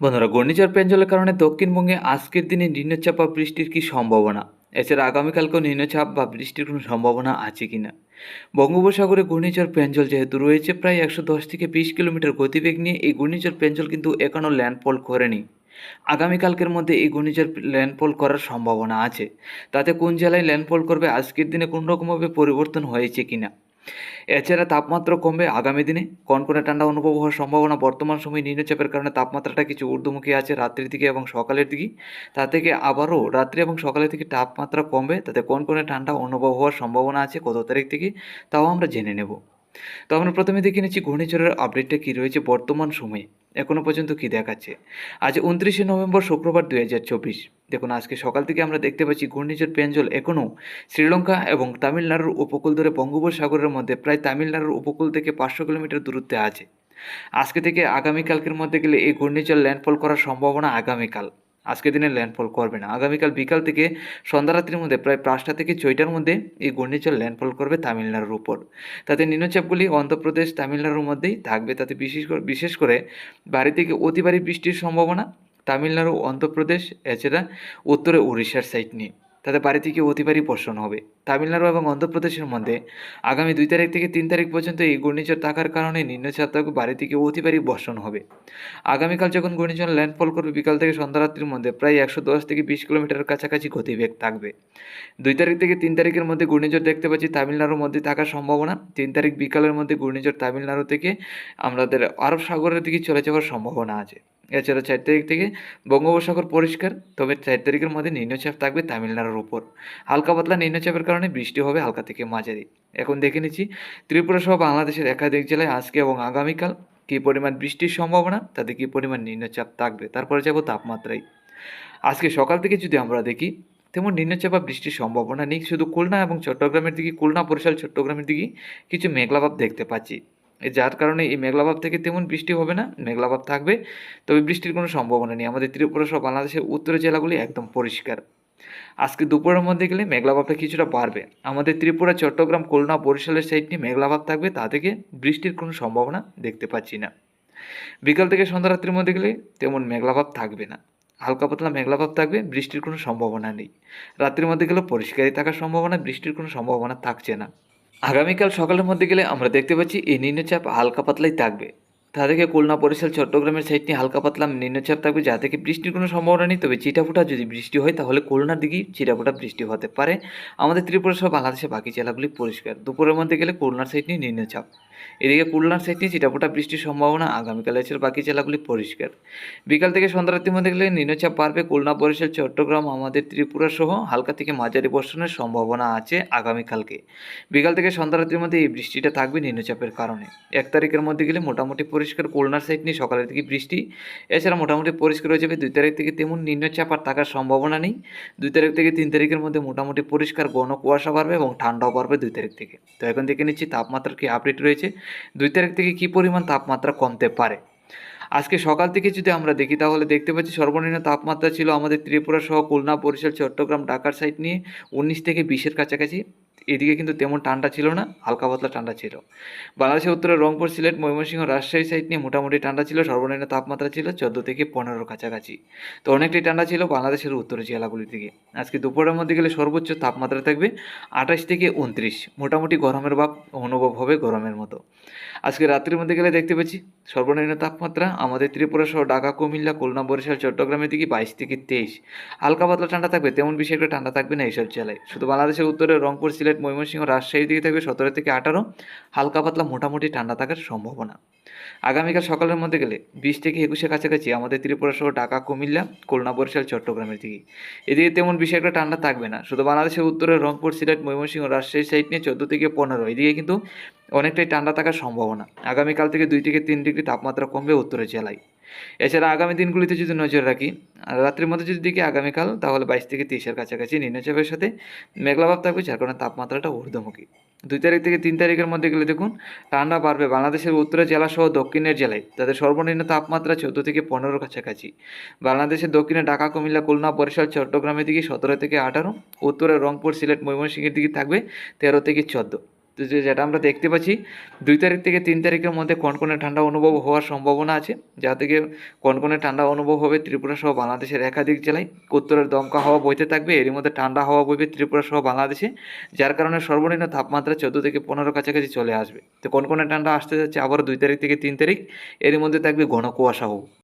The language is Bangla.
বন্ধুরা, ঘূর্ণিঝড় পেঞ্জলের কারণে দক্ষিণবঙ্গে আজকের দিনে নিম্নচাপ বা বৃষ্টির কি সম্ভাবনা? এছাড়া আগামীকালকেও নিম্নচাপ বা বৃষ্টির কোনো সম্ভাবনা আছে কি না? বঙ্গোপসাগরে ঘূর্ণিঝড় পেঞ্জল যেহেতু রয়েছে, প্রায় একশো দশ থেকে বিশ কিলোমিটার গতিবেগ নিয়ে এই ঘূর্ণিঝড় পেঞ্জল কিন্তু এখনও ল্যান্ডফল করেনি। আগামীকালকের মধ্যে এই ঘূর্ণিঝড় ল্যান্ডফল করার সম্ভাবনা আছে। তাতে কোন জেলায় ল্যান্ডফল করবে, আজকের দিনে কোনো রকমভাবে পরিবর্তন হয়েছে কিনা এছাড়া তাপমাত্রা কমবে আগামী দিনে। কনকনে ঠান্ডা অনুভব হওয়ার সম্ভাবনা বর্তমান সময়ে নিম্নচাপের কারণে তাপমাত্রাটা কিছু ঊর্ধ্বমুখী আছে রাত্রির দিকে এবং সকালের দিকে। তা থেকে আবারও রাত্রি এবং সকালের দিকে তাপমাত্রা কমবে। তাতে কনকনে ঠান্ডা অনুভব হওয়ার সম্ভাবনা আছে কত তারিখ থেকে, তাও আমরা জেনে নেব। তো আমরা প্রথমে দেখে নিচ্ছি ঘূর্ণিঝড়ের আপডেটটা কী রয়েছে বর্তমান সময়ে। এখনও পর্যন্ত কী দেখাচ্ছে? আজ উনত্রিশে নভেম্বর, শুক্রবার দুই হাজার চব্বিশ। দেখুন, আজকে সকাল থেকে আমরা দেখতে পাচ্ছি ঘূর্ণিঝড় পেঞ্জল এখনও শ্রীলঙ্কা এবং তামিলনাড়ুর উপকূল ধরে বঙ্গোপসাগরের মধ্যে, প্রায় তামিলনাড়ুর উপকূল থেকে পাঁচশো কিলোমিটার দূরত্বে আছে। আজকে থেকে আগামীকালকের মধ্যে গেলে এই ঘূর্ণিঝড় ল্যান্ডফল করার সম্ভাবনা আগামীকাল। আজকে দিনে ল্যান্ডফল করবে না। আগামীকাল বিকাল থেকে সন্ধ্যারাত্রির মধ্যে, প্রায় পাঁচটা থেকে ছয়টার মধ্যে এই ঘূর্ণিঝড় ল্যান্ডফল করবে তামিলনাড়ুর উপর। তাতে নিম্নচাপগুলি অন্ধ্রপ্রদেশ, তামিলনাড়ুর মধ্যেই থাকবে। তাতে বিশেষ করে বিশেষ করে বাড়ি থেকে অতি ভারী বৃষ্টির সম্ভাবনা তামিলনাড়ু, অন্ধ্রপ্রদেশ, এছাড়া উত্তরে উড়িষ্যার সাইড নিয়ে। তাতে বাড়ি থেকে অতি ভারী বর্ষণ হবে। তামিলনাড়ু এবং অন্ধ্রপ্রদেশের মধ্যে আগামী দুই তারিখ থেকে তিন তারিখ পর্যন্ত এই ঘূর্ণিঝড় থাকার কারণে নিম্নচাপ থাকবে বাড়ি থেকে অতি ভারী বর্ষণ হবে। আগামীকাল যখন ঘূর্ণিঝড় ল্যান্ডফল করবে, বিকাল থেকে সন্ধ্যারাত্রির মধ্যে প্রায় একশো দশ থেকে বিশ কিলোমিটারের কাছাকাছি গতিবেগ থাকবে। দুই তারিখ থেকে তিন তারিখের মধ্যে ঘূর্ণিঝড় দেখতে পাচ্ছি তামিলনাড়ুর মধ্যে থাকার সম্ভাবনা। তিন তারিখ বিকালের মধ্যে ঘূর্ণিঝড় তামিলনাড়ু থেকে আমাদের আরব সাগরের দিকে চলে যাওয়ার সম্ভাবনা আছে। এছাড়া চার তারিখ থেকে বঙ্গোপসাগর পরিষ্কার। তবে চার তারিখের মধ্যে নিম্নচাপ থাকবে তামিলনাড়ুর উপর। হালকা পাতলা নিম্নচাপের কারণে বৃষ্টি হবে হালকা থেকে মাঝারি। এখন দেখে নিচ্ছি, ত্রিপুরা সহ বাংলাদেশের একাধিক জেলায় আজকে এবং আগামীকাল কী পরিমাণ বৃষ্টির সম্ভাবনা, তাতে কী পরিমাণ নিম্নচাপ থাকবে, তারপরে যাব তাপমাত্রায়। আজকে সকাল থেকে যদি আমরা দেখি, তেমন নিম্নচাপ বৃষ্টির সম্ভাবনা নেই। শুধু খুলনা এবং চট্টগ্রামের দিকে, খুলনা, বরিশাল, চট্টগ্রামের দিকে কিছু মেঘলাভাব দেখতে পাচ্ছি। যার কারণে এই মেঘলাভাব থেকে তেমন বৃষ্টি হবে না মেঘলাভাব থাকবে, তবে বৃষ্টির কোনো সম্ভাবনা নেই। আমাদের ত্রিপুরা সহ বাংলাদেশের উত্তরের জেলাগুলি একদম পরিষ্কার। আজকে দুপুরের মধ্যে গেলে মেঘলাভাবটা কিছুটা বাড়বে। আমাদের ত্রিপুরা, চট্টগ্রাম, খুলনা, বরিশালের সাইড নিয়ে মেঘলাভাব থাকবে, তা থেকে বৃষ্টির কোনো সম্ভাবনা দেখতে পাচ্ছি না। বিকাল থেকে সন্ধ্যা রাত্রির মধ্যে গেলে তেমন মেঘলাভাব থাকবে না। হালকা পাতলা মেঘলাভাব থাকবে, বৃষ্টির কোনো সম্ভাবনা নেই। রাত্রির মধ্যে গেলে পরিষ্কারই থাকার সম্ভাবনা, বৃষ্টির কোনো সম্ভাবনা থাকছে না। আগামীকাল সকালের মধ্যে গেলে আমরা দেখতে পাচ্ছি এই নিম্নচাপ হালকা পাতলাই থাকবে। তা থেকে খুলনা, বরিশাল, চট্টগ্রামের সাইড নিয়ে হালকা পাতলা নিম্নচাপ থাকবে, যা থেকে বৃষ্টির কোনো সম্ভাবনা নেই। তবে চিটাফুটা যদি বৃষ্টি হয়, তাহলে খুলনার দিকেই চিটাফুটা বৃষ্টি হতে পারে। আমাদের ত্রিপুরা সহ বাংলাদেশের বাকি জেলাগুলি পরিষ্কার। দুপুরের মধ্যে গেলে খুলনার সাইড নিয়ে নিম্নচাপ। এদিকে খুলনার সাইড নিয়ে বৃষ্টির সম্ভাবনা, আগামীকাল এছাড়া বাকি জেলাগুলি পরিষ্কার। বিকাল থেকে সন্ধ্যারাত্রির মধ্যে গেলে নিম্নচাপ বাড়বে খুলনা, বরিশাল, চট্টগ্রাম, আমাদের ত্রিপুরা সহ হালকা থেকে মাঝারি বর্ষণের সম্ভাবনা আছে আগামীকালকে। বিকাল থেকে সন্ধ্যারাত্রির মধ্যে এই বৃষ্টিটা থাকবে নিম্নচাপের কারণে। এক তারিখের মধ্যে গেলে মোটামুটি পরিষ্কার খুলনার সাইড নিয়ে সকালের দিকে বৃষ্টি। এছাড়া মোটামুটি পরিষ্কার হয়ে যাবে দুই তারিখ থেকে তেমন নিম্নচাপ আর থাকার সম্ভাবনা নেই। দুই তারিখ থেকে তিন তারিখের মধ্যে মোটামুটি পরিষ্কার ঘন কুয়াশা বাড়বে এবং ঠান্ডাও বাড়বে দুই তারিখ থেকে। তো এখন দেখে নিচ্ছি তাপমাত্রার কি আপডেট রয়েছে। দুই তারিখ থেকে কি পরিমাণ তাপমাত্রা কমতে পারে? আজকে সকাল থেকে যদি আমরা দেখি, তাহলে দেখতে পাচ্ছি সর্বনিম্ন তাপমাত্রা ছিল আমাদের ত্রিপুরা সহ খুলনা, বরিশাল, চট্টগ্রাম, ঢাকার সাইড নিয়ে উনিশ থেকে বিশের কাছাকাছি। এদিকে কিন্তু তেমন ঠান্ডা ছিল না, হালকা পাতলা ঠান্ডা ছিল। বাংলাদেশের উত্তরে রংপুর, সিলেট, ময়মনসিংহ, রাজশাহী সাইড নিয়ে মোটামুটি ঠান্ডা ছিল, সর্বনিম্ন তাপমাত্রা ছিল চোদ্দ থেকে পনেরোর কাছাকাছি। তো অনেকটাই ঠান্ডা ছিল বাংলাদেশের উত্তরের জেলাগুলি থেকে। আজকে দুপুরের মধ্যে গেলে সর্বোচ্চ তাপমাত্রা থাকবে আঠাশ থেকে উনত্রিশ। মোটামুটি গরমের ভাব অনুভব হবে গরমের মতো। আজকে রাত্রির মধ্যে গেলে দেখতে পাচ্ছি সর্বনিম্ন তাপমাত্রা আমাদের ত্রিপুরা সহ ঢাকা, কুমিল্লা, খুলনা, বরিশাল, চট্টগ্রামের দিকে বাইশ থেকে তেইশ। হালকা পাতলা ঠান্ডা থাকবে, তেমন বেশি একটা ঠান্ডা থাকবে না এইসব জেলায়। শুধু বাংলাদেশের উত্তরে রংপুর, সিলেট ময়মনসিংহ, রাজশাহীর দিকে থাকবে সতেরো থেকে আঠারো। হালকা পাতলা মোটামুটি ঠান্ডা থাকার সম্ভাবনা। আগামীকাল সকালের মধ্যে গেলে বিশ থেকে একুশের কাছাকাছি আমাদের ত্রিপুরা সহ ঢাকা, কুমিল্লা, খুলনা, বরিশাল, চট্টগ্রামের দিকে। এদিকে তেমন বেশি একটা ঠান্ডা থাকবে না। শুধু বাংলাদেশের উত্তরে রংপুর, সিলেট, ময়মনসিংহ রাজশাহী সাইড নিয়ে চোদ্দ থেকে পনেরো। এদিকে কিন্তু অনেকটাই ঠান্ডা থাকার সম্ভাবনা। আগামীকাল থেকে দুই থেকে তিন ডিগ্রি তাপমাত্রা কমবে উত্তরের জেলায়। এছাড়া আগামী দিনগুলিতে যদি নজর রাখি রাত্রির মধ্যে যদি দেখি আগামীকাল, তাহলে বাইশ থেকে তেইশের কাছাকাছি নিম্নচাপের সাথে মেঘলাভাব থাকবে, যার কারণে তাপমাত্রাটা ঊর্ধ্বমুখী। দুই তারিখ থেকে তিন তারিখের মধ্যে গেলে দেখুন, ঠান্ডা বাড়বে। বাংলাদেশের উত্তরের জেলা সহ দক্ষিণের জেলায় তাদের সর্বনিম্ন তাপমাত্রা চোদ্দ থেকে পনেরোর কাছাকাছি। বাংলাদেশের দক্ষিণে ঢাকা, কুমিল্লা, খুলনা, বরিশাল, চট্টগ্রামের দিকে সতেরো থেকে আঠারো। উত্তরে রংপুর, সিলেট, ময়মনসিংহের দিকে থাকবে তেরো থেকে চোদ্দ। যেটা আমরা দেখতে পাচ্ছি, দুই তারিখ থেকে তিন তারিখের মধ্যে কনকনে ঠান্ডা অনুভব হওয়ার সম্ভাবনা আছে। যা থেকে কনকনে ঠান্ডা অনুভব হবে ত্রিপুরা সহ বাংলাদেশের একাধিক জেলায়। উত্তরের দমকা হাওয়া বইতে থাকবে, এরই মধ্যে ঠান্ডা হাওয়া বইবে ত্রিপুরা সহ বাংলাদেশে, যার কারণে সর্বনিম্ন তাপমাত্রা চোদ্দ থেকে পনেরো কাছাকাছি চলে আসবে। তো কনকনে ঠান্ডা আসতে যাচ্ছে আবার দুই তারিখ থেকে তিন তারিখ এর মধ্যে থাকবে ঘন কুয়াশাও